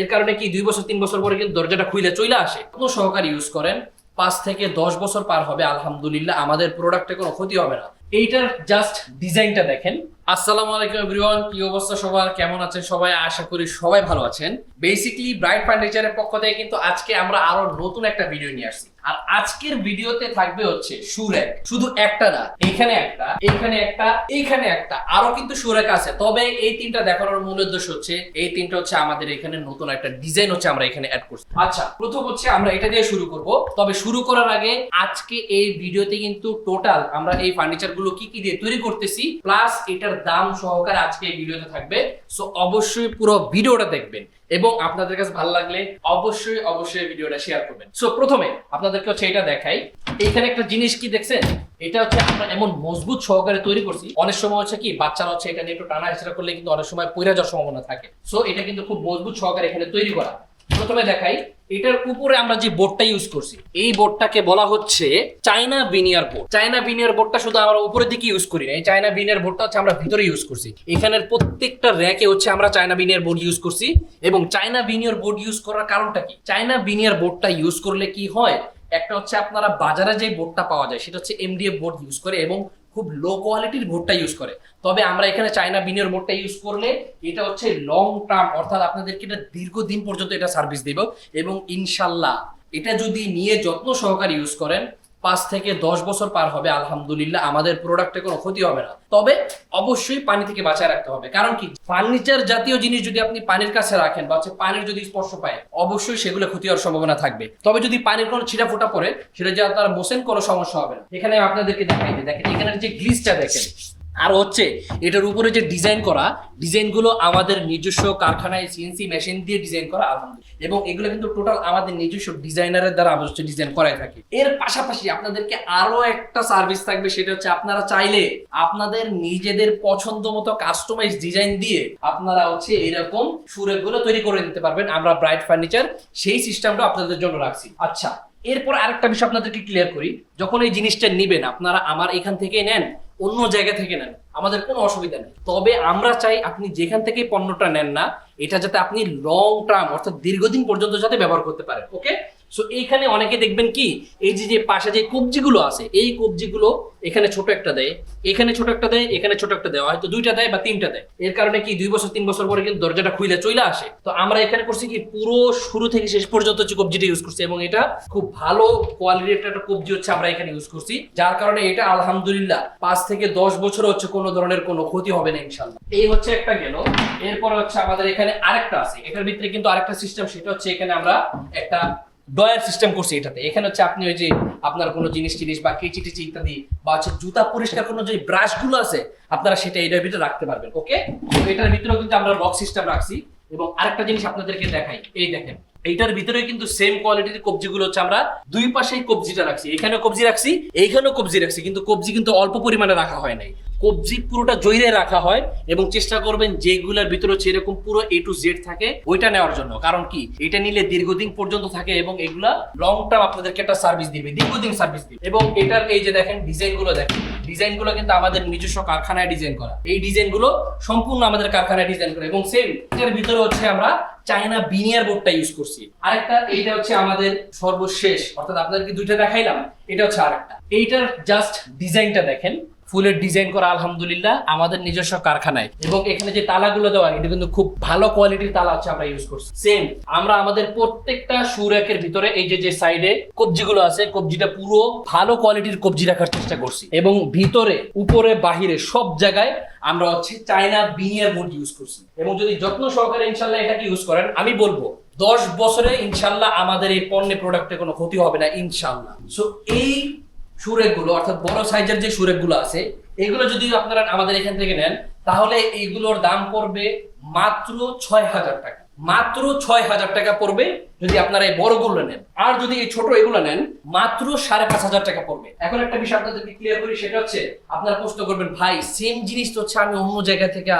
এর কারণে কি দুই বছর, তিন বছর পরে কিন্তু দরজাটা খুলে চলে আসে? কোনো সহকারী ইউজ করেন, পাঁচ থেকে দশ বছর পার হবে, আলহামদুলিল্লাহ, আমাদের প্রোডাক্টে কোনো ক্ষতি হবে না। এইটার জাস্ট ডিজাইনটা দেখেন। আসসালামু আলাইকুম এভরিওয়ান কি অবস্থা সবার? কেমন আছেন সবাই? আশা করি সবাই ভালো আছেন। বেসিক্যালি ব্রাইট ফার্নিচারের পক্ষ থেকে কিন্তু আজকে আমরা আরও নতুন একটা ভিডিও নিয়ে আসছি। আর আজকের ভিডিওতে থাকবে হচ্ছে সুরেক শুধু একটা না, এখানে একটা এখানে একটা এইখানে একটা। আরও কিন্তু সুরেক আছে। তবে এই তিনটা দেখানোর মূল উদ্দেশ্য হচ্ছে, এই তিনটা হচ্ছে আমাদের এখানে নতুন একটা ডিজাইন হচ্ছে আমরা এখানে অ্যাড করছি। আচ্ছা প্রথম হচ্ছে আমরা এটা দিয়ে শুরু করব। তবে শুরু করার আগে আজকে এই ভিডিওতে কিন্তু টোটাল আমরা এই ফার্নিচার গুলো কি কি দিয়ে তৈরি করতেছি প্লাস এটার দাম সহকারে আজকে এই ভিডিওতে থাকবে। সো অবশ্যই পুরো ভিডিওটা দেখবেন এবং আপনাদের কাছে ভালো লাগলে অবশ্যই অবশ্যই ভিডিওটা শেয়ার করবেন। সো প্রথমে আপনাদেরকে হচ্ছে এটা দেখাই। এখানে একটা জিনিস কি দেখছেন? এটা হচ্ছে আমরা এমন মজবুত সহকারে তৈরি করছি। অনেক সময় হচ্ছে কি, বাচ্চারা হচ্ছে এটা নিয়ে একটু টানা হেঁচড়া করলে কিন্তু অনেক সময় পইরা যাওয়ার সম্ভাবনা থাকে। সো এটা কিন্তু খুব মজবুত সহকারে এখানে তৈরি করা। প্রথমে দেখাই, এটার উপরে আমরা যে বোর্ডটা ইউজ করছি, এই বোর্ডটাকে বলা হচ্ছে China veneer board. China veneer বোর্ডটা শুধু আমরা উপরের দিকে ইউজ করি না এই চাইনা বিনিয়ার বোর্ডটা হচ্ছে আমরা ভিতরে ইউজ করছি। এখানের প্রত্যেকটা র্যাকে হচ্ছে আমরা চাইনা বিনিয়ার বোর্ড ইউজ করছি, এবং চাইনা বিনিয়ার বোর্ড ইউজ করার কারণটা কি? চাইনা বিনিয়ার বোর্ডটা ইউজ করলে কি হয়? একটা হচ্ছে আপনারা বাজারে যে বোর্ডটা পাওয়া যায়, সেটা হচ্ছে এমডিএফ বোর্ড ইউজ করে, এবং খুব লো কোয়ালিটির ভোটটা ইউজ করে। তবে আমরা এখানে চায়না বিনের ভোটটা ইউজ করলে এটা হচ্ছে লং টার্ম অর্থাৎ আপনাদেরকে এটা দীর্ঘদিন পর্যন্ত এটা সার্ভিস দেব এবং ইনশাল্লাহ এটা যদি নিয়ে যত্ন সহকারে ইউজ করেন পাঁচ থেকে দশ বছর পার হবে, আলহামদুলিল্লাহ, আমাদের প্রোডাক্টে কোনো ক্ষতি হবে না। তবে অবশ্যই পানি থেকে বাঁচায় রাখতে হবে। কারণ কি? ফার্নিচার জাতীয় জিনিস যদি আপনি পানির কাছে রাখেন বা পানির যদি স্পর্শ পায়, অবশ্যই সেগুলো ক্ষতি হওয়ার সম্ভাবনা থাকবে। তবে যদি পানির কোনো ছিটা ফোটা পড়ে, সেটা যে আপনার মোসেন কোনো সমস্যা হবে না। এখানে আপনাদেরকে দেখাই দেখেন এখানে যে গ্লিসটা দেখেন। আর হচ্ছে এটার উপরে যে ডিজাইন করা ডিজাইনগুলো আমাদের নিজস্ব কারখানায় সিএনসি মেশিন দিয়ে ডিজাইন করা, আলহামদুলিল্লাহ। এবং এগুলো কিন্তু টোটাল আমাদের নিজস্ব ডিজাইনারের দ্বারা আমরা হচ্ছে ডিজাইন করাই থাকি। এর পাশাপাশি আপনাদেরকে আরও একটা সার্ভিস থাকবে, সেটা হচ্ছে আপনারা চাইলে আপনাদের নিজেদের পছন্দ মতো কাস্টমাইজ ডিজাইন দিয়ে আপনারা হচ্ছে এরকম সুরেগুলো তৈরি করে নিতে পারবেন। আমরা ব্রাইট ফার্নিচার সেই সিস্টেমটা আপনাদের জন্য রাখছি। আচ্ছা এরপর আরেকটা বিষয় আপনাদেরকে ক্লিয়ার করি। যখন এই জিনিসটা নিবেন, আপনারা আমার এখান থেকে নেন অন্য জায়গা থেকে নেন। আমাদের কোনো অসুবিধা নেই। তবে আমরা চাই আপনি যেখান থেকে পণ্যটা নেন না, এটা যাতে আপনি লং টার্ম অর্থাৎ দীর্ঘদিন পর্যন্ত যাতে ব্যবহার করতে পারেন ওকে সো এইখানে অনেকে দেখবেন কি, এই যে যে পাশে যে কবজিগুলো আছে, এই কবজিগুলো এখানে ছোট একটা দেয়, এখানে ছোট একটা দেয়, এখানে ছোট একটা দেয়, হয়তো দুইটা দেয় বা তিনটা দেয়। এর কারণে কি, দুই বছর, তিন বছর পরে কিন্তু দরজাটা খুলে চলে আসে। তো আমরা এখানে করছি কি, পুরো শুরু থেকে শেষ পর্যন্ত হচ্ছে কবজিটা ইউজ করছি এবং এটা খুব ভালো কোয়ালিটির একটা কবজি হচ্ছে আমরা এখানে ইউজ করছি, যার কারণে এটা আলহামদুলিল্লাহ পাঁচ থেকে দশ বছর হচ্ছে কোনো ধরনের কোনো ক্ষতি হবে না ইনশাল্লাহ এই হচ্ছে একটা গেল। এরপরে হচ্ছে আমাদের এখানে আরেকটা আছে। এটার ভিতরে কিন্তু আরেকটা সিস্টেম সেটা হচ্ছে এখানে আমরা একটা ডয়ার সিস্টেম করছি এটাতে। এখানে হচ্ছে আপনি ওই যে আপনার কোনো জিনিস টিনিস বা কেচি টিচি ইত্যাদি বা হচ্ছে জুতা পরিষ্কার কোনো যে ব্রাশগুলো আছে, আপনারা সেটা এটার ভিতরে রাখতে পারবেন ওকে তো এটার ভিতরেও কিন্তু আমরা লক সিস্টেম রাখছি এবং আরেকটা জিনিস আপনাদেরকে দেখাই। এই দেখেন, এইটার ভিতরে কিন্তু সেম কোয়ালিটির কবজিগুলো হচ্ছে আমরা দুই পাশেই কবজিটা রাখছি। এখানেও কবজি রাখছি, এইখানেও কবজি রাখছি, কিন্তু কবজি কিন্তু অল্প পরিমাণে রাখা হয় নাই। কবজি পুরোটা জইরে রাখা হয় এবং চেষ্টা করবেন যেগুলোর ভিতরে হচ্ছে এরকম পুরো এ টু জেড থাকে, ওইটা নেওয়ার জন্য। কারণ কি? এটা নিলে দীর্ঘদিন পর্যন্ত থাকে এবং এগুলা লং টার্ম আপনাদেরকে একটা সার্ভিস দিবে, দীর্ঘদিন সার্ভিস দিবে। এবং এটার এই যে দেখেন ডিজাইনগুলো দেখেন ডিজাইনগুলো কিন্তু আমাদের নিজস্ব কারখানায় ডিজাইন করা। এই ডিজাইনগুলো সম্পূর্ণ আমাদের কারখানায় ডিজাইন করা। এবং সেম এটার ভিতরে হচ্ছে আমরা চায়না বিনিয়ার বোর্ডটা ইউজ করছি। আরেকটা, এইটা হচ্ছে আমাদের সর্বশেষ, অর্থাৎ আপনাদেরকে দুইটা দেখাইলাম, এটা হচ্ছে আরেকটা। এইটার জাস্ট ডিজাইনটা দেখেন। ফুলের ডিজাইন করা, আলহামদুলিল্লাহ, আমাদের নিজস্ব কারখানায়। এবং এখানে যে তালাগুলো দেওয়া, এটা কিন্তু খুব ভালো কোয়ালিটির তালা হচ্ছে আমরা ইউজ করছি। সেম আমরা আমাদের প্রত্যেকটা সুরেকের ভিতরে, এই যে যে সাইডে কবজিগুলো আছে, কবজিটা পুরো ভালো কোয়ালিটির কবজি রাখার চেষ্টা করছি। এবং ভিতরে, উপরে, বাহিরে, সব জায়গায় আমরা হচ্ছে চায়না বিনিয়ার বোর্ড ইউজ করছি। এবং যদি যত্ন সহকারে ইনশাল্লাহ এটাকে ইউজ করেন, আমি বলব, দশ বছরে ইনশাল্লাহ আমাদের এই পণ্যে প্রোডাক্টে কোনো ক্ষতি হবে না, ইনশাল্লাহ। সো এই সুরেকগুলো, অর্থাৎ বড় সাইজের যে সুরেকগুলো আছে, এগুলো যদি আপনারা আমাদের এখান থেকে নেন, তাহলে এইগুলোর দাম পড়বে মাত্র ছয় হাজার টাকা। মাত্র ছয় হাজার টাকা পড়বে যদি আপনারা এই বড়গুলো নেন। আর যদি এই ছোট এগুলো নেন, মাত্র সাড়ে পাঁচ হাজার টাকা পড়বে। এখন একটা বিষয় আপনাদেরকে ক্লিয়ার করি, সেটা হচ্ছে আপনারা প্রশ্ন করবেন, ভাই সেম জিনিস তো হচ্ছে আমি অন্য জায়গা থেকে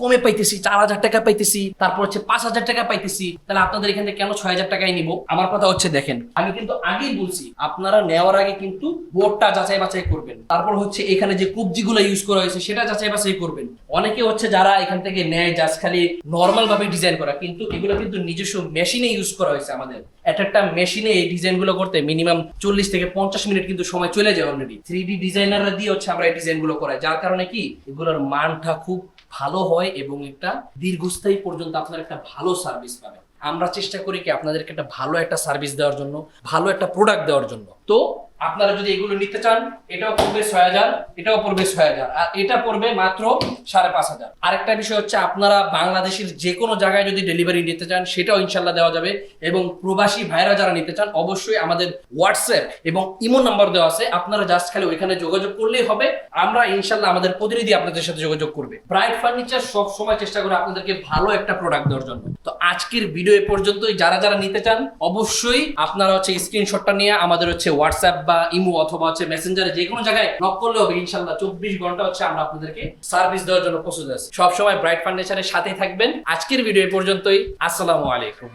কমে পাইতেছি, চার হাজার টাকা পাইতেছি, তারপর হচ্ছে পাঁচ হাজার টাকা পাইতেছি, তাহলে আপনাদের এখান কেন ছয় হাজার টাকায় নিবো? আমার কথা হচ্ছে, দেখেন, আমি কিন্তু আগেই বলছি, আপনারা নেওয়ার আগে কিন্তু বোর্ডটা যাচাই বাছাই করবেন। তারপর হচ্ছে এখানে যে কুবজিগুলো ইউজ করা হয়েছে, সেটা যাচাই বাছাই করবেন। অনেকে হচ্ছে যারা এখান থেকে নেয়, জাস্ট খালি নর্মাল ভাবে ডিজাইন করা, কিন্তু এগুলো কিন্তু নিজস্ব মেশিনে ইউজ করা হয়েছে আমাদের। এক একটা মেশিনে এই ডিজাইনগুলো করতে মিনিমাম চল্লিশ থেকে পঞ্চাশ মিনিট কিন্তু সময় চলে যায় অলরেডি থ্রি ডি ডিজাইনাররা দিয়ে হচ্ছে আমরা এই ডিজাইনগুলো করাই। যার কারণে কি? এগুলোর মানটা খুব ভালো হয় এবং একটা দীর্ঘস্থায়ী পর্যন্ত আপনার একটা ভালো সার্ভিস পাবেন আমরা চেষ্টা করি কি আপনাদেরকে একটা ভালো একটা সার্ভিস দেওয়ার জন্য, ভালো একটা প্রোডাক্ট দেওয়ার জন্য। তো আপনারা যদি এগুলো নিতে চান, এটাও পড়বে ছয় হাজার, এটাও পড়বে ছয় হাজার, আর এটা পড়বে মাত্র সাড়ে পাঁচ হাজার। আরেকটা বিষয় হচ্ছে, আপনারা বাংলাদেশের যে কোনো জায়গায় যদি ডেলিভারি নিতে চান, সেটাও ইনশাল্লাহ দেওয়া যাবে। এবং প্রবাসী ভাইরা যারা নিতে চান, অবশ্যই আমাদের হোয়াটসঅ্যাপ এবং ইমো নাম্বার দেওয়া আছে। আপনারা জাস্ট খালি ওইখানে যোগাযোগ করলেই হবে। আমরা ইনশাল্লাহ আমাদের প্রতিনিধি আপনাদের সাথে যোগাযোগ করবে। ব্রাইট ফার্নিচার সব সময় চেষ্টা করে আপনাদেরকে ভালো একটা প্রোডাক্ট দেওয়ার জন্য। তো আজকের ভিডিও এ পর্যন্তই। যারা যারা নিতে চান, অবশ্যই আপনারা হচ্ছে স্ক্রিনশটটা নিয়ে আমাদের হচ্ছে হোয়াটসঅ্যাপ বা ইমো অথবা হচ্ছে মেসেঞ্জারে যে কোনো জায়গায় নক করলে হবে, ইনশাল্লাহ চব্বিশ ঘণ্টা হচ্ছে আমরা আপনাদেরকে সার্ভিস দেওয়ার জন্য প্রস্তুত আছি। সবসময় ব্রাইট ফাউন্ডেশনের সাথেই থাকবেন। আজকের ভিডিও পর্যন্তই। আসসালামু আলাইকুম।